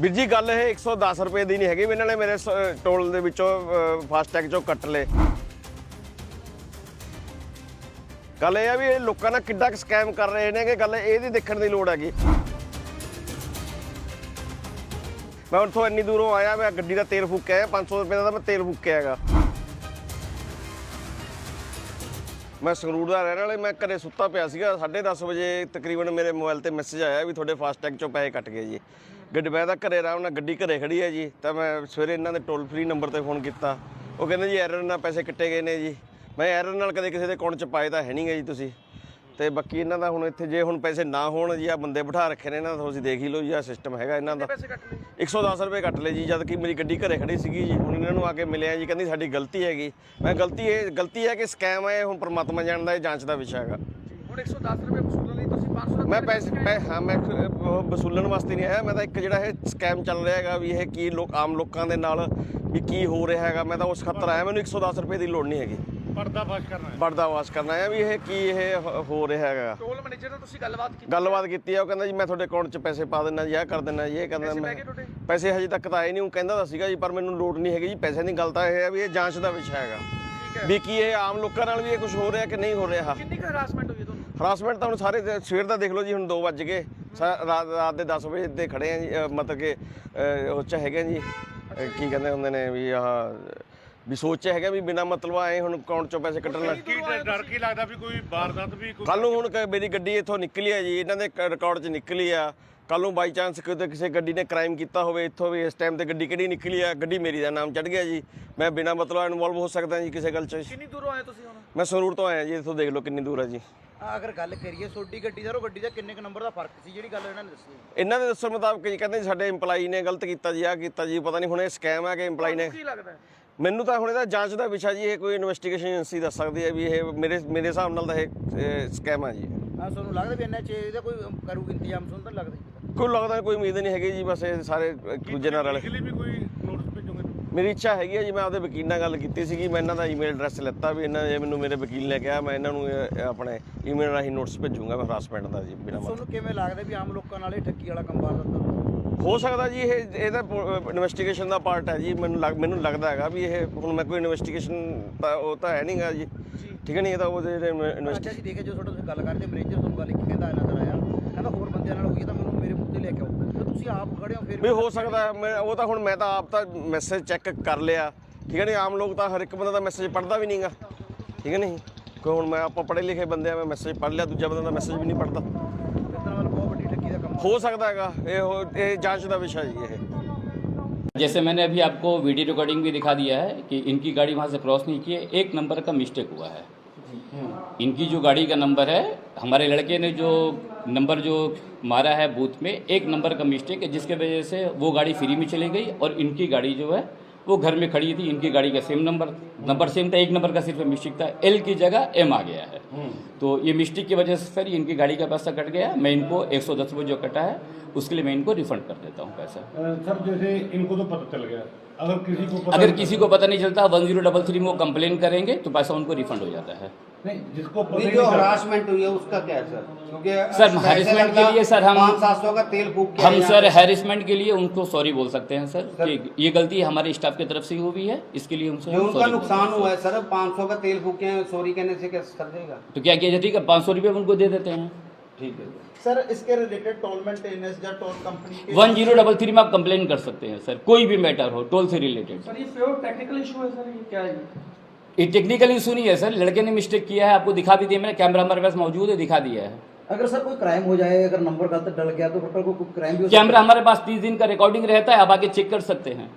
ਵੀਰ ਜੀ, ਗੱਲ ਇਹ 110 ਰੁਪਏ ਦੀ ਨਹੀਂ ਹੈਗੀ, ਵੀ ਇਹਨਾਂ ਨੇ ਮੇਰੇ ਸ- ਟੋਲ ਦੇ ਵਿੱਚੋਂ ਫਾਸਟੈਗ ਚੋਂ ਕੱਟ ਲਏ। ਗੱਲ ਇਹ ਆ ਵੀ ਇਹ ਲੋਕਾਂ ਨਾਲ ਕਿੱਡਾ ਸਕੈਮ ਕਰ ਰਹੇ ਨੇ ਕਿ ਗੱਲ ਇਹਦੀ ਦੇਖਣ ਦੀ ਲੋੜ ਹੈਗੀ। ਮੈਂ ਉੱਥੋਂ ਇੰਨੀ ਦੂਰੋਂ ਆਇਆ, ਮੈਂ ਗੱਡੀ ਦਾ ਤੇਲ ਫੂਕਿਆ ਆਇਆ 500 ਰੁਪਏ ਦਾ ਮੈਂ ਤੇਲ ਫੂਕਿਆ ਹੈਗਾ। ਮੈਂ ਸੰਗਰੂਰ ਦਾ ਰਹਿਣ ਵਾਲੇ, ਮੈਂ ਘਰੇ ਸੁੱਤਾ ਪਿਆ ਸੀਗਾ 10:30 ਵਜੇ ਤਕਰੀਬਨ ਮੇਰੇ ਮੋਬਾਈਲ ਤੇ ਮੈਸੇਜ ਆਇਆ ਵੀ ਤੁਹਾਡੇ ਫਾਸਟੈਗ ਚੋਂ ਪੈਸੇ ਕੱਟ ਗਏ ਜੀ। ਗੱਡੀ ਮੈਂ ਤਾਂ ਘਰੇ ਆਰਾਮ ਨਾਲ ਗੱਡੀ ਘਰੇ ਖੜੀ ਹੈ ਜੀ, ਤਾਂ ਮੈਂ ਸਵੇਰੇ ਇਹਨਾਂ ਦੇ ਟੋਲ ਫ੍ਰੀ ਨੰਬਰ ਤੇ ਫੋਨ ਕੀਤਾ। ਉਹ ਕਹਿੰਦੇ ਜੀ ਐਰਰ ਨਾਲ ਪੈਸੇ ਕੱਟੇ ਗਏ ਨੇ ਜੀ। ਮੈਂ ਐਰਰ ਨਾਲ ਕਦੇ ਕਿਸੇ ਦੇ ਅਕਾਊਂਟ 'ਚ ਪਾਏ ਤਾਂ ਹੈ ਨਹੀਂ ਗੇ ਜੀ ਤੁਸੀਂ। ਤੇ ਬਾਕੀ ਇਹਨਾਂ ਦਾ ਹੁਣ ਇੱਥੇ ਜੇ ਹੁਣ ਪੈਸੇ ਨਾ ਹੋਣ ਜੀ ਆ ਬੰਦੇ ਬਿਠਾ ਰੱਖੇ ਨੇ ਇਹਨਾਂ ਦਾ ਤੁਸੀਂ ਦੇਖ ਹੀ ਲਓ ਜੀ ਆ ਸਿਸਟਮ ਹੈਗਾ ਇਹਨਾਂ ਦਾ। ਪੈਸੇ ਕੱਟ ਲਏ? 110 ਰੁਪਏ ਕੱਟ ਲਏ ਜੀ ਜਦ ਕਿ ਮੇਰੀ ਗੱਡੀ ਘਰੇ ਖੜੀ ਸੀਗੀ ਜੀ ਹੁਣ ਇਹਨਾਂ ਨੂੰ ਆ ਕੇ ਮਿਲਿਆ ਜੀ ਕਹਿੰਦੀ ਸਾਡੀ ਗਲਤੀ ਹੈਗੀ। ਮੈਂ ਗਲਤੀ ਇਹ ਗਲਤੀ ਹੈ ਕਿ ਸਕੈਮ ਹੈ ਇਹ ਹੁਣ ਪ੍ਰਮਾਤਮਾ ਜਾਣਦਾ ਇਹ ਜਾਂਚ ਦਾ ਵਿਸ਼ਾ ਹੈਗਾ। ਹੁਣ 110 ਰੁਪਏ ਵਸੂਲਣ ਲਈ ਤੁਸੀਂ 500 ਰੁਪਏ ਮੈਂ ਪੈਸੇ ਪੈ- ਹਾਂ ਮੈਂ ਵਸੂਲਣ ਵਾਸਤੇ ਨਹੀਂ ਆਇਆ ਮੈਂ ਤਾਂ ਇੱਕ ਜਿਹੜਾ ਇਹ ਸਕੈਮ ਚੱਲ ਰਿਹਾ ਹੈਗਾ ਵੀ ਇਹ ਕੀ ਲੋਕ ਆਮ ਲੋਕਾਂ ਦੇ ਨਾਲ ਵੀ ਕੀ ਹੋ ਰਿਹਾ ਹੈਗਾ ਮੈਂ ਤਾਂ ਉਸ ਖਾਤਰ ਆਇਆ ਮੈਨੂੰ 110 ਰੁਪਏ ਦੀ ਲੋੜ ਨਹੀਂ ਹੈਗੀ। ਪਰਦਾ ਫਾਸ਼ ਕਰਨਾ ਹੈ ਪਰਦਾ ਵਾਸ਼ ਕਰਨਾ ਹੈ ਵੀ ਇਹ ਕੀ ਇਹ ਹੋ- ਹੋ ਰਿਹਾ ਹੈਗਾ। ਟੋਲ ਮੈਨੇਜਰ ਨਾਲ ਤੁਸੀਂ ਗੱਲਬਾਤ ਕੀਤੀ ਗੱਲਬਾਤ ਕੀਤੀ ਆ ਉਹ ਕਹਿੰਦਾ ਜੀ ਮੈਂ ਤੁਹਾਡੇ ਅਕਾਊਂਟ 'ਚ ਪੈਸੇ ਪਾ ਦਿੰਦਾ ਜੀ ਇਹ ਕਰ ਦਿੰਦਾ ਜੀ ਇਹ ਕਹਿੰਦਾ ਪੈਸੇ ਮੈਂ ਪੈ ਗਏ ਤੁਹਾਡੇ? ਪੈਸੇ ਹਜੇ ਤੱਕ ਤਾਂ ਆਏ ਨਹੀਂ ਉਹ ਕਹਿੰਦਾ ਤਾਂ ਸੀਗਾ ਜੀ ਪਰ ਮੈਨੂੰ ਲੋੜ ਨਹੀਂ ਹੈਗੀ ਜੀ ਪੈਸੇ ਦੀ ਗੱਲ ਤਾਂ ਇਹ ਹੈ ਵੀ ਇਹ ਜਾਂਚ ਦਾ ਵਿਸ਼ਾ ਹੈਗਾ। ਠੀਕ ਹੈ। ਵੀ ਕੀ ਇਹ ਆਮ ਲੋਕਾਂ ਨਾਲ ਵੀ ਇਹ ਕੁਝ ਹੋ ਰਿਹਾ ਕਿ ਨਹੀਂ ਹੋ ਰਿਹਾ? ਕਿੰਨੀ ਕੁ ਹਰਾਸਮੈਂਟ ਹੋਈ ਹੈ ਤੁਹਾਨੂੰ? ਹਰਾਸਮੈਂਟ ਤਾਂ ਹੁਣ ਸਾਰੇ ਦੇ- ਸਵੇਰ ਦਾ ਦੇਖ ਲਓ ਜੀ ਹੁਣ 2 ਵੱਜ ਗਏ। ਸਾ- ਰਾਤ ਰਾਤ ਦੇ 10 ਵਜੇ ਤੇ ਖੜੇ ਆ ਜੀ ਅ, ਮਤਲਬ ਕਿ ਅ, ਉਹ ਚ ਹੈਗੇ ਜੀ। ਅ, ਕੀ ਕਹਿੰਦੇ ਹੁੰਦੇ ਨੇ ਵੀ ਆਹ ਵੀ ਸੋਚ 'ਚ ਹੈਗਾ ਵੀ ਬਿਨਾ ਮਤਲਬ ਆਏ ਹੁਣ ਅਕਾਊਂਟ ਚੋਂ ਪੈਸੇ ਕੱਢਣ ਲੱਗ ਕੀ ਡਰ- ਡਰ ਕੀ ਲੱਗਦਾ ਵੀ ਕੋਈ ਵਾਰਦਾਤ ਵੀ ਕੋਈ ਕੱਲ ਨੂੰ ਹੁਣ ਕ- ਮੇਰੀ ਗੱਡੀ ਇੱਥੋਂ ਨਿਕਲੀ ਆ ਜੀ ਇਹਨਾਂ ਦੇ ਰਿਕਾਰਡ 'ਚ ਨਿਕਲੀ ਆ। ਕੱਲ ਨੂੰ ਬਾਈ ਚਾਂਸ ਕਿਤੇ ਕਿਸੇ ਗੱਡੀ ਨੇ ਕ੍ਰਾਈਮ ਕੀਤਾ ਹੋਵੇ ਇੱਥੋਂ ਵੀ ਇਸ ਟਾਈਮ ਤੇ ਗੱਡੀ ਕਿਹੜੀ ਨਿਕਲੀ ਆ ਗੱਡੀ ਮੇਰੀ ਦਾ ਨਾਮ ਚੜ ਗਿਆ ਜੀ। ਮੈਂ ਬਿਨਾ ਮਤਲਬ ਇਨਵੋਲਵ ਹੋ ਸਕਦਾ ਜੀ ਕਿਸੇ ਗੱਲ 'ਚ। ਕਿੰਨੀ ਦੂਰੋਂ ਆਏ ਤੁਸੀਂ ਹੁਣ? ਮੈਂ ਸੰਗਰੂਰ ਤੋਂ ਆਇਆ ਜੀ ਇੱਥੋਂ ਦੇਖ ਲਓ ਕਿੰਨੀ ਦੂਰ ਆ ਜੀ। ਅਗਰ ਗੱਲ ਕਰੀਏ ਛੋਟੀ ਗੱਡੀ ਦਾ ਉਹ ਗੱਡੀ ਦਾ ਕਿੰਨੇ ਕੁ ਨੰਬਰ ਦਾ ਫ਼ਰਕ ਸੀ? ਜਿਹੜੀ ਗੱਲ ਇਹਨਾਂ ਨੇ ਦੱਸੀ। ਇਹਨਾਂ ਦੇ ਦੱਸਣ ਮੁਤਾਬਕ ਜੀ ਕਹਿੰਦੇ ਜੀ ਸਾਡੇ EMPLOYE ਨੇ ਗਲਤ ਕੀਤਾ ਜੀ ਆ ਕੀਤਾ ਜੀ ਪਤਾ ਨਹੀਂ ਹੁਣ ਇਹ ਸਕੈਮ ਹੈ ਕਿ EMPLOYE ਨੇ ਕੀ ਲੱਗਦਾ? ਹੈ ਮੈਨੂੰ ਤਾਂ ਹੁਣ ਇਹਦਾ ਜਾਂਚ ਦਾ ਵਿਸ਼ਾ ਜੀ ਇਹ ਕੋਈ ਇਨਵੈਸਟੀਗੇਸ਼ਨ ਏਜੰਸੀ ਦੱਸ ਸਕਦੀ ਹੈ ਵੀ ਇਹ ਮੇਰੇ ਮੇਰੇ ਹਿਸਾਬ ਨਾਲ ਤਾਂ ਇਹ ਸਕੈਮ ਜੀ। ਆ ਤੁਹਾਨੂੰ ਲੱਗਦਾ ਵੀ ਇੰਨਾ ਚੀਜ਼ ਦਾ ਕੋਈ ਕਰੂਗਾ ਇੰਤਜ਼ਾਮ ਤੁਹਾਨੂੰ ਤਾਂ ਲੱਗਦਾ ਜੀ ਕੋਈ ਲੱਗਦਾ ਕੋਈ ਉਮੀਦ ਨਹੀਂ ਹੈਗੀ ਜੀ ਬਸ ਇਹ ਸਾਰੇ ਇੱਕ ਦੂਜੇ ਨਾਲ ਰਲੇ ਲਈ ਵੀ ਕੋਈ ਨੋਟਿਸ ਭੇਜੋਗੇ ਮੇਰੀ ਇੱਛਾ ਹੈਗੀ ਹੈ ਜੀ ਮੈਂ ਆਪਦੇ ਵਕੀਲ ਨਾਲ ਗੱਲ ਕੀਤੀ ਸੀਗੀ ਮੈਂ ਇਹਨਾਂ ਦਾ ਈਮੇਲ ਐਡਰੈਸ ਲੈਤਾ ਵੀ ਇਹਨਾਂ ਨੇ ਮੈਨੂੰ ਮੇਰੇ ਵਕੀਲ ਨੇ ਕਿਹਾ ਮੈਂ ਇਹਨਾਂ ਨੂੰ ਇਹ ਆਪਣੇ ਈਮੇਲ ਰਾਹੀਂ ਨੋਟਿਸ ਭੇਜੂੰਗਾ ਮੈਂ ਹਰਾਸਮੈਂਟ ਦਾ ਜੀ ਬਿਨਾਂ ਮਤਲਬ। ਤੁਹਾਨੂੰ ਕਿਵੇਂ ਲੱਗਦਾ ਵੀ ਆਮ ਲੋਕਾਂ ਨਾਲ ਇਹ ਠੱਗੀ ਵਾਲਾ ਕੰਮ ਵਾਰਦਾ ਹੋ ਸਕਦਾ ਜੀ ਇਹ ਇਹਦਾ ਇਨਵੈਸਟੀਗੇਸ਼ਨ ਦਾ ਪਾਰਟ ਹੈ ਜੀ। ਮੈਨੂੰ ਲੱਗ ਮੈਨੂੰ ਲੱਗਦਾ ਹੈਗਾ ਵੀ ਇਹ ਹੁਣ ਮੈਂ ਕੋਈ ਇਨਵੈਸਟੀਗੇਸ਼ਨ ਤਾਂ ਉਹ ਤਾਂ ਹੈ ਨਹੀਂਗਾ ਜੀ। ਠੀਕ ਹੈ ਨਹੀਂ ਇਹ ਤਾਂ ਉਹਦੇ ਇਨਵੈਸਟੀ ਅੱਛਾ ਜੀ ਦੇਖਿਆ ਜੋ ਤੁਹਾਡਾ ਤੁਸੀਂ ਗੱਲ ਕਰਦੇ ਮੈਨੇਜਰ ਤੁਹਾਨੂੰ ਗੱਲ ਇੱਕ ਕਹਿੰਦਾ ਨਜ਼ਰ ਆਇਆ। ਕਹਿੰਦਾ ਹੋਰ ਬੰਦਿਆਂ ਨਾਲ ਹੋਈ ਤਾਂ ਮੈਨੂੰ ਮੇਰੇ ਤੇ ਲੈ ਕੇ ਆਓ। ਤੇ ਤੁਸੀਂ ਆਪ ਖੜੇ ਹੋ ਫਿਰ ਵੀ ਹੋ ਸਕਦਾ ਹੈ, ਮੈਂ ਉਹ ਤਾਂ ਹੁਣ ਮੈਂ ਤਾਂ ਆਪ ਤਾਂ ਮੈਸੇਜ ਚੈੱਕ ਕਰ ਲਿਆ। ਠੀਕ ਹੈ ਨਹੀਂ ਆਮ ਲੋਕ ਤਾਂ ਹਰ ਇੱਕ ਬੰਦਾ ਦਾ ਮੈਸੇਜ ਪੜ੍ਹਦਾ ਵੀ ਨਹੀਂਗਾ ਠੀਕ ਹੈ ਨਹੀਂ ਕੋਈ ਹੁਣ ਮੈਂ ਆਪਾਂ ਪੜ੍ਹੇ ਲਿਖੇ ਬੰਦੇ ਆ ਮੈਂ ਮੈਸੇਜ ਪੜ੍ਹ ਲਿਆ ਦੂਜਾ ਬੰਦਾ ਦਾ ਮੈਸੇਜ ਵੀ ਨਹੀਂ ਪੜ੍ਹਦਾ। ਹੋ ਸਕਦਾ ਹੈਗਾ ਇਹ ਹੋ- ਇਹ ਜਾਂਚ ਦਾ ਵਿਸ਼ਾ ਜੀ ਇਹ जैसे मैंने अभी आपको वीडियो रिकॉर्डिंग भी दिखा दिया है कि इनकी गाड़ी वहाँ से क्रॉस नहीं की है एक नंबर का मिस्टेक हुआ है इनकी जो गाड़ी का नंबर है हमारे लड़के ने जो नंबर जो मारा है बूथ में एक नंबर का मिस्टेक है जिसके वजह से वो गाड़ी फ्री में चली गई और इनकी गाड़ी जो है वो घर में खड़ी थी इनकी गाड़ी का सेम नंबर नंबर सेम था एक नंबर का सिर्फ़ मिस्टेक था एल की जगह एम आ गया है। तो ये मिस्टेक की वजह से सर इनकी गाड़ी का पैसा कट गया मैं इनको एक सौ जो कटा है उसके लिए मैं इनको रिफंड कर देता हूँ पैसा। सर जैसे इनको तो पता चल गया अगर किसी को पता अगर किसी को पता नहीं चलता वन ज़ीरो डबल थ्री में वो कंप्लेन करेंगे तो पैसा उनको रिफंड हो जाता है। नहीं जिसको नहीं हुई है उसका क्या है सर? क्योंकि सर हम सात सौ हम सर हेरिसमेंट के लिए उनको सॉरी बोल सकते हैं सर, सर ये गलती हमारे स्टाफ की तरफ़ से हुई है इसके लिए उनसे उनका नुकसान हुआ है सर। पाँच सौ का तेल फूके हैं सॉरी कहने से क्या कर देगा? तो क्या किया जाती है पाँच सौ रुपये उनको दे देते हैं। ठीक है। सर इसके related toll toll company one zero double three में आप कंप्लेन कर सकते हैं सर कोई भी मैटर हो टोल से रिलेटेड सर ये प्योर टेक्निकल इशू है सर ये क्या है? ये टेक्निकल इशू नहीं है सर। लड़के ने मिस्टेक किया है आपको दिखा भी दिया मैंने कैमरा हमारे पास मौजूद है दिखा दिया है। अगर सर कोई क्राइम हो जाए अगर नंबर गलत डल गया तो टोटल को कोई क्राइम भी कैमरा हमारे पास तीस दिन का रिकॉर्डिंग रहता है आप आगे चेक कर सकते हैं।